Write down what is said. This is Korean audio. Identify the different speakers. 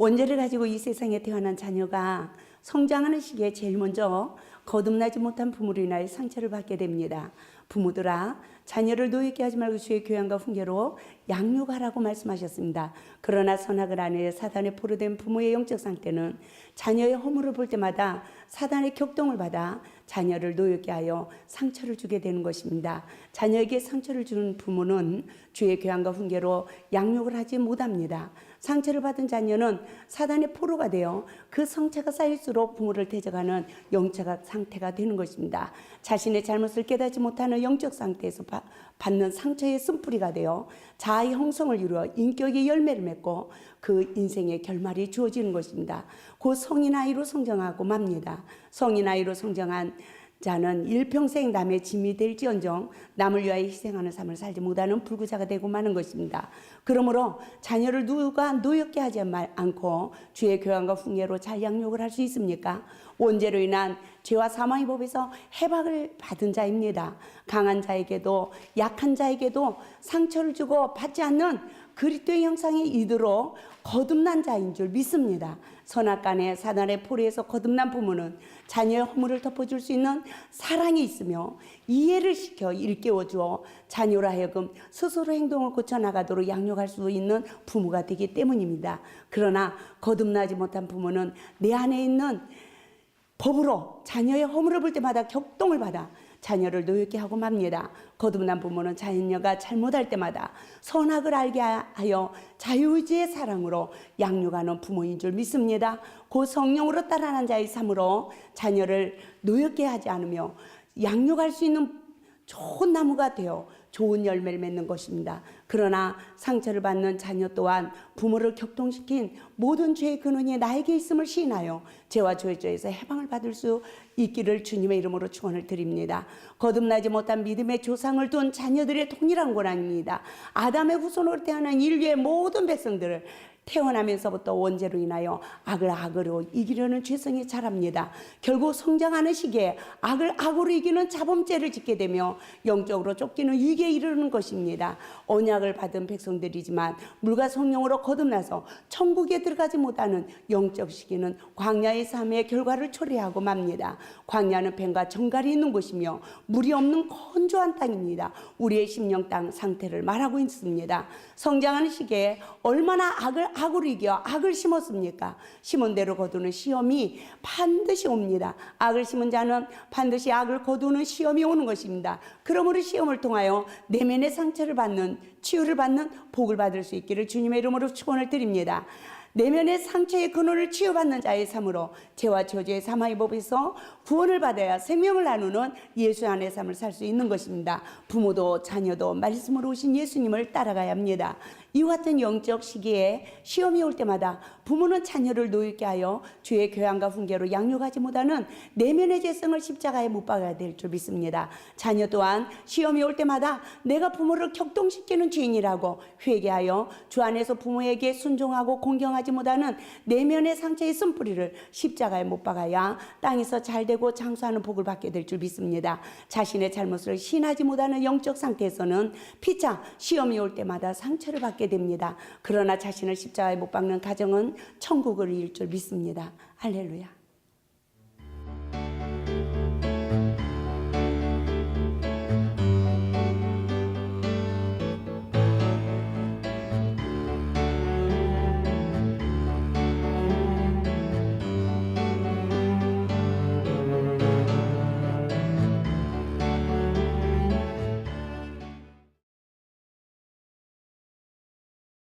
Speaker 1: 원죄를 가지고 이 세상에 태어난 자녀가 성장하는 시기에 제일 먼저 거듭나지 못한 부모로 인하여 상처를 받게 됩니다. 부모들아, 자녀를 노예케 하지 말고 주의 교양과 훈계로 양육하라고 말씀하셨습니다. 그러나 선악을 안해 사단에 포로된 부모의 영적 상태는 자녀의 허물을 볼 때마다 사단의 격동을 받아 자녀를 노예케 하여 상처를 주게 되는 것입니다. 자녀에게 상처를 주는 부모는 주의 교양과 훈계로 양육을 하지 못합니다. 상처를 받은 자녀는 사단의 포로가 되어 그 성체가 쌓일수록 부모를 대적하는 영적 상태가 되는 것입니다. 자신의 잘못을 깨닫지 못하는 영적 상태에서 바- 받는 상처의 쓴뿌리가 되어 자아의 형성을 이루어 인격의 열매를 맺고 그 인생의 결말이 주어지는 것입니다. 곧 성인 아이로 성장하고 맙니다. 성인 아이로 성장한 자는 일평생 남의 짐이 될지언정 남을 위하여 희생하는 삶을 살지 못하는 불구자가 되고 마는 것입니다. 그러므로 자녀를 누가 노엽게 하지 말- 않고 주의 교양과 훈계로 잘 양육을 할 수 있습니까? 원죄로 인한 죄와 사망의 법에서 해박을 받은 자입니다. 강한 자에게도 약한 자에게도 상처를 주고 받지 않는 그리스도의 형상이 이대로 거듭난 자인 줄 믿습니다. 선악간에 사단의 포리에서 거듭난 부모는 자녀의 허물을 덮어줄 수 있는 사랑이 있으며 이해를 시켜 일깨워 주어 자녀로 하여금 스스로 행동을 고쳐나가도록 양육할 수 있는 부모가 되기 때문입니다. 그러나 거듭나지 못한 부모는 내 안에 있는 법으로 자녀의 허물을 볼 때마다 격동을 받아 자녀를 노엽게 하고 맙니다. 거듭난 부모는 자녀가 잘못할 때마다 선악을 알게 하여 자유의지의 사랑으로 양육하는 부모인 줄 믿습니다. 곧 성령으로 따라난 자의 삶으로 자녀를 노엽게 하지 않으며 양육할 수 있는 좋은 나무가 되어 좋은 열매를 맺는 것입니다. 그러나 상처를 받는 자녀 또한 부모를 격동시킨 모든 죄의 근원이 나에게 있음을 시인하여 죄와 죄의 죄에서 해방을 받을 수 있기를 주님의 이름으로 축원을 드립니다. 거듭나지 못한 믿음의 조상을 둔 자녀들의 동일한 권한입니다. 아담의 후손으로 태어난 인류의 모든 백성들을 태어나면서부터 원죄로 인하여 악을 악으로 이기려는 죄성이 자랍니다. 결국 성장하는 시기에 악을 악으로 이기는 자범죄를 짓게 되며 영적으로 쫓기는 위기에 이르는 것입니다. 언약을 받은 백성들이지만 물과 성령으로 거듭나서 천국에 들어가지 못하는 영적 시기는 광야의 삶의 결과를 초래하고 맙니다. 광야는 뱀과 정갈이 있는 곳이며 물이 없는 건조한 땅입니다. 우리의 심령 땅 상태를 말하고 있습니다. 성장하는 시기에 얼마나 악을 악으로 이겨 악을 심었습니까? 심은 대로 거두는 시험이 반드시 옵니다. 악을 심은 자는 반드시 악을 거두는 시험이 오는 것입니다. 그러므로 시험을 통하여 내면의 상처를 받는 치유를 받는 복을 받을 수 있기를 주님의 이름으로 축원을 드립니다. 내면의 상처의 근원을 치유받는 자의 삶으로 죄와 저주의 사마의 법에서 구원을 받아야 생명을 나누는 예수 안의 삶을 살 수 있는 것입니다. 부모도 자녀도 말씀으로 오신 예수님을 따라가야 합니다. 이와 같은 영적 시기에 시험이 올 때마다 부모는 자녀를 노엽게 하여 주의 교양과 훈계로 양육하지 못하는 내면의 죄성을 십자가에 못 박아야 될 줄 믿습니다. 자녀 또한 시험이 올 때마다 내가 부모를 격동시키는 죄인이라고 회개하여 주 안에서 부모에게 순종하고 공경하지 못하는 내면의 상처의 쓴뿌리를 십자가에 못 박아야 땅에서 잘되고 장수하는 복을 받게 될 줄 믿습니다. 자신의 잘못을 신하지 못하는 영적 상태에서는 피차 시험이 올 때마다 상처를 받게 됩니다. 그러나 자신을 십자가에 못 박는 가정은 천국을 이룰 줄 믿습니다. 할렐루야.